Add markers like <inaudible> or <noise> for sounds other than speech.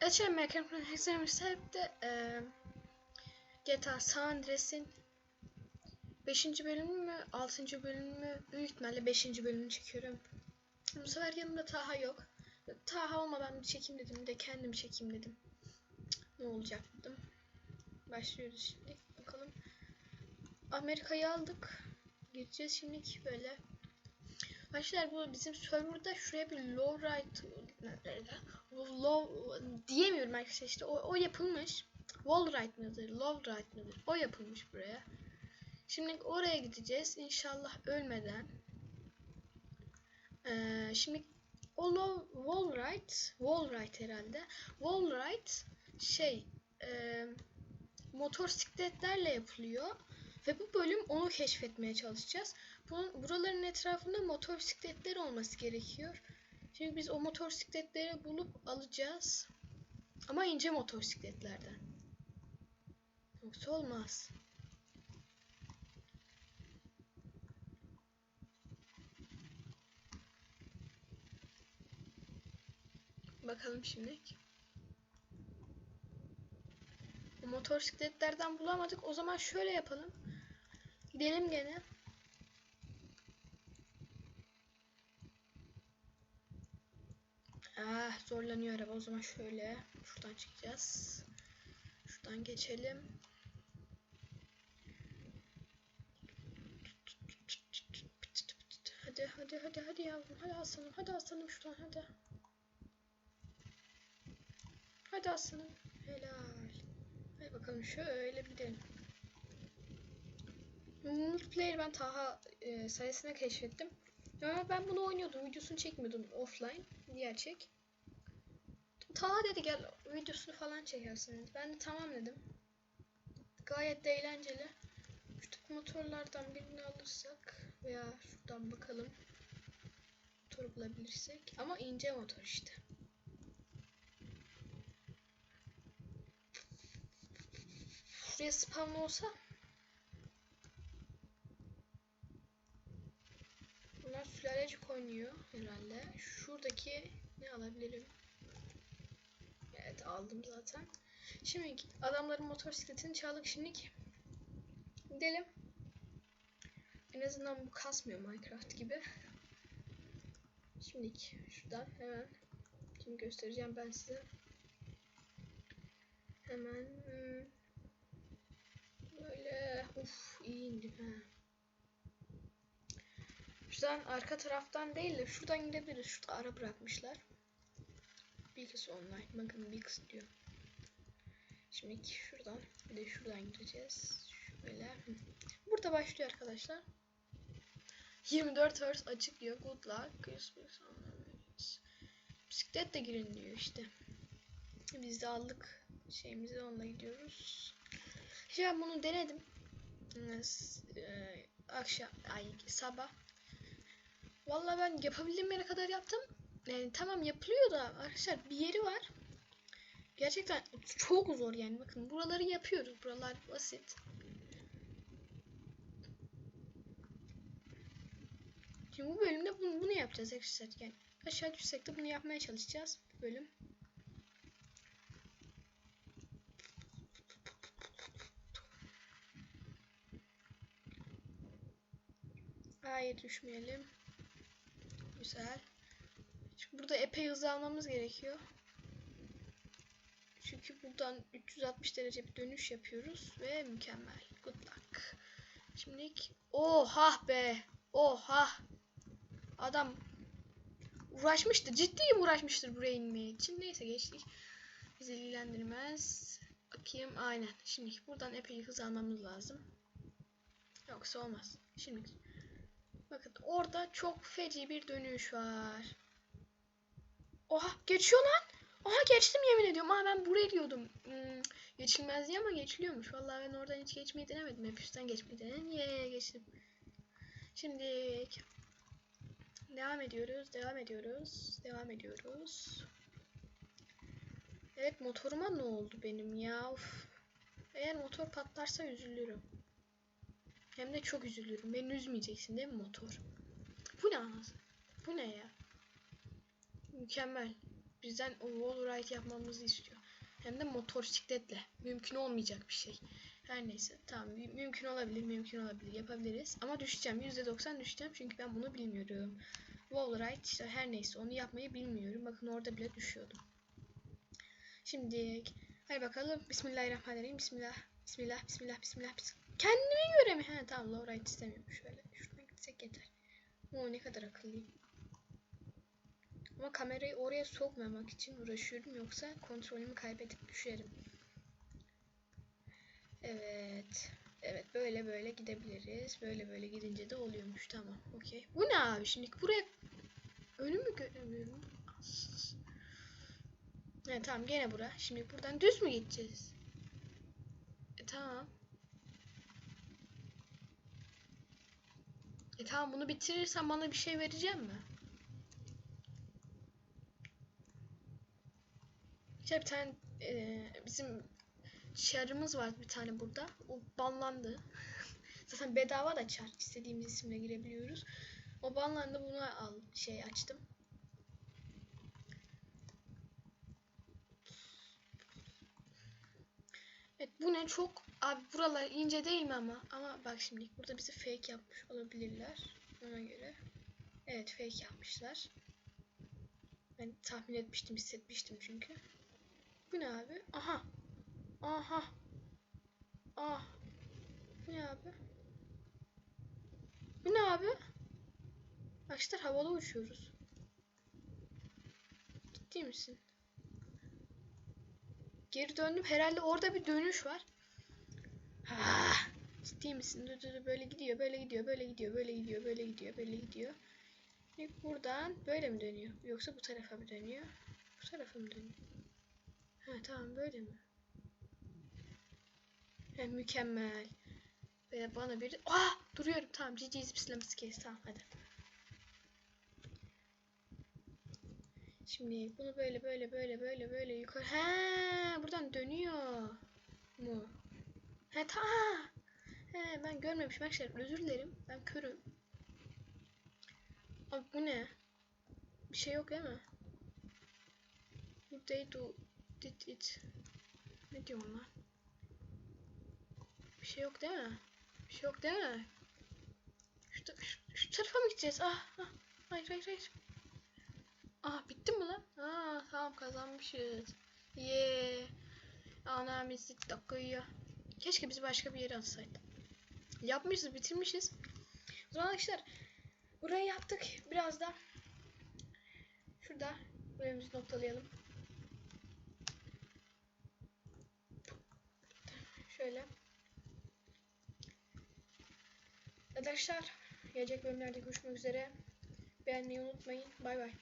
Geçen Amerikan Prenses hep de e, GTA San Andreas'in 5. bölümü mü 6. bölümü mü büyük ihtimalle 5. bölümünü çekiyorum. Bu sefer yanımda Taha yok. Taha olmadan bir çekeyim dedim de kendim çekeyim dedim. Ne olacak dedim. Başlıyoruz şimdi bakalım. Amerika'yı aldık. Gideceğiz şimdi böyle. Arkadaşlar bu bizim serverda şuraya bir low low diyemiyorum arkadaşlar işte o, o yapılmış. Wall right mıdır? Low right mıdır? O yapılmış buraya. Şimdi oraya gideceğiz. İnşallah ölmeden. Ee, şimdi o low, wall right, wall right herhalde. Wall right şey e, motosikletlerle yapılıyor. Ve bu bölüm onu keşfetmeye çalışacağız. Bunun, buraların etrafında motosikletler olması gerekiyor. Şimdi biz o motosikletleri bulup alacağız. Ama ince motosikletlerden. Yoksa olmaz. Bakalım şimdi. Motosikletlerden bulamadık. O zaman şöyle yapalım. Gidelim gene. Ah zorlanıyor araba. O zaman şöyle şuradan çıkacağız. Şuradan geçelim. Hadi hadi hadi hadi yavrum. Hadi aslanım. Hadi aslanım şuradan hadi. Hadi aslanım. Helal. Hadi bakalım şöyle bir gidelim. Multiplayer ben Taha e, sayesinde keşfettim. Ama ben bunu oynuyordum. Videosunu çekmiyordum offline. Diğer çek. Taha dedi gel videosunu falan çekersiniz. Ben de tamam dedim. Gayet de eğlenceli. Şu motorlardan birini alırsak veya şuradan bakalım. Motor bulabilirsek. Ama ince motor işte. Şuraya spamlı olsa Sülalecik oynuyor herhalde. Şuradaki ne alabilirim? Evet aldım zaten. Şimdi adamların motosikletini çaldık şimdi. Gidelim. En azından bu kasmıyor Minecraft gibi. Şimdi şuradan hemen şimdi göstereceğim ben size. Hemen hmm, böyle uf iyi indim ha. Şuradan arka taraftan değil de şuradan gidebiliriz. Şurada ara bırakmışlar. Bilgis online. Bakın Bilgis diyor. Şimdi şuradan bir de şuradan gireceğiz. Şöyle. Burada başlıyor arkadaşlar. 24 Hz açık diyor. Good luck. Bisiklet de girin diyor işte. Biz de aldık şeyimizi onunla gidiyoruz. Şimdi ben bunu denedim. Ee, akşam ay sabah Vallahi ben yapabildiğim yere kadar yaptım. Yani tamam yapılıyor da arkadaşlar bir yeri var. Gerçekten çok zor yani. Bakın buraları yapıyoruz. Buralar basit. Şimdi bu bölümde bunu, bunu yapacağız arkadaşlar. Yani aşağı düşsek de bunu yapmaya çalışacağız. Bu bölüm. Hayır düşmeyelim. Güzel. Şimdi burada epey hızlı almamız gerekiyor. Çünkü buradan 360 derece bir dönüş yapıyoruz ve mükemmel. Good luck. Şimdi oha be. Oha. Adam uğraşmıştır. Ciddiyim uğraşmıştır buraya inmeye için. Neyse geçtik. Bizi ilgilendirmez. Bakayım aynen. Şimdi buradan epey hız almamız lazım. Yoksa olmaz. Şimdi Bakın orada çok feci bir dönüş var. Oha geçiyor lan. Oha geçtim yemin ediyorum. Aa ben buraya diyordum. Hmm, geçilmez diye ama geçiliyormuş. Vallahi ben oradan hiç geçmeyi denemedim. Hep üstten geçmeyi denedim. Ye geçtim. Şimdi devam ediyoruz. Devam ediyoruz. Devam ediyoruz. Evet motoruma ne oldu benim ya? Of. Eğer motor patlarsa üzülürüm. Hem de çok üzülürüm. Beni üzmeyeceksin değil mi motor? Bu ne anasını? Bu ne ya? Mükemmel. bizden wall ride yapmamızı istiyor. Hem de motosikletle. Mümkün olmayacak bir şey. Her neyse. Tamam. mü- Mümkün olabilir. Mümkün olabilir. Yapabiliriz. Ama düşeceğim. %90 düşeceğim. Çünkü ben bunu bilmiyorum. Wall ride işte her neyse. Onu yapmayı bilmiyorum. Bakın orada bile düşüyordum. Şimdi hadi bakalım. Bismillahirrahmanirrahim. Bismillah. Bismillah. Bismillah. Bismillah. bismillah. Kendime göre mi? He tamam. Low ride istemiyorum. Şöyle. Şuradan gitsek yeter. Oo ne kadar akıllıyım. Ama kamerayı oraya sokmamak için uğraşıyorum yoksa kontrolümü kaybedip düşerim. Evet. Evet böyle böyle gidebiliriz. Böyle böyle gidince de oluyormuş. Tamam. Okey. Bu ne abi? Şimdi buraya önümü göremiyorum. <laughs> As. Evet tamam gene bura. Şimdi buradan düz mü gideceğiz? E tamam. Tamam bunu bitirirsen bana bir şey vereceğim mi? İşte bir tane e, bizim çarımız var bir tane burada. O banlandı. <laughs> Zaten bedava da çar. istediğimiz isimle girebiliyoruz. O banlandı bunu al şey açtım. Evet bu ne çok abi buralar ince değil mi ama ama bak şimdi burada bizi fake yapmış olabilirler ona göre. Evet fake yapmışlar. Ben tahmin etmiştim hissetmiştim çünkü. Bu ne abi? Aha. Aha. Ah. Bu ne abi? Bu ne abi? Arkadaşlar havada uçuyoruz. Ciddi misin? Geri döndüm. Herhalde orada bir dönüş var. Ha, ciddi misin? Dur dur. böyle gidiyor, böyle gidiyor, böyle gidiyor, böyle gidiyor, böyle gidiyor, böyle gidiyor. İlk buradan böyle mi dönüyor? Yoksa bu tarafa mı dönüyor? Bu tarafa mı dönüyor? Ha tamam böyle mi? Ha, mükemmel. Ve bana bir... Ah! Duruyorum tamam. GG's pislemesi kes. Tamam hadi. Şimdi bunu böyle böyle böyle böyle böyle yukarı... He, buradan dönüyor mu? He ta. He ben görmemişim arkadaşlar. Özür dilerim. Ben körüm. Abi bu ne? Bir şey yok değil mi? They do did it. Ne diyorsun lan? Bir şey yok değil mi? Bir şey yok değil mi? Şu, şu, şu tarafa mı gideceğiz? Ah, ah. Hayır hayır hayır. Ah bitti mi lan? Aa tamam kazanmışız. Yeee. Ana bizi takıyor. Keşke bizi başka bir yere atsaydı. Yapmışız bitirmişiz. O zaman arkadaşlar burayı yaptık. Biraz da şurada bölümümüzü noktalayalım. Şöyle. Arkadaşlar gelecek bölümlerde görüşmek üzere. Beğenmeyi unutmayın. Bay bay.